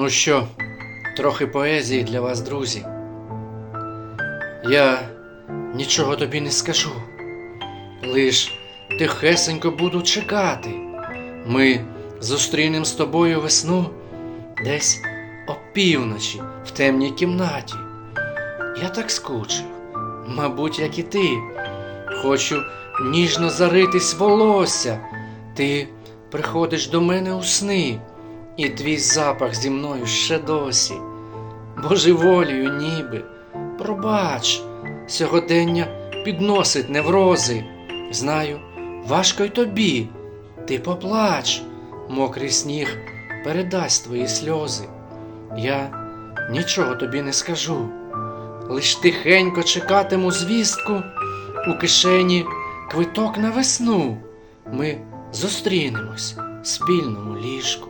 Ну що, трохи поезії для вас, друзі. Я нічого тобі не скажу. Лиш тихесенько буду чекати. Ми зустрінем з тобою весну десь опівночі в темній кімнаті. Я так скучив, мабуть, як і ти. Хочу ніжно заритись волосся. Ти приходиш до мене у сни, і твій запах зі мною ще досі. Божеволію ніби, пробач, сьогодення підносить неврози. Знаю, важко й тобі, ти поплач, мокрий сніг передасть твої сльози. Я нічого тобі не скажу, лиш тихенько чекатиму звістку у кишені квиток на весну. Ми зустрінемось в спільному ліжку.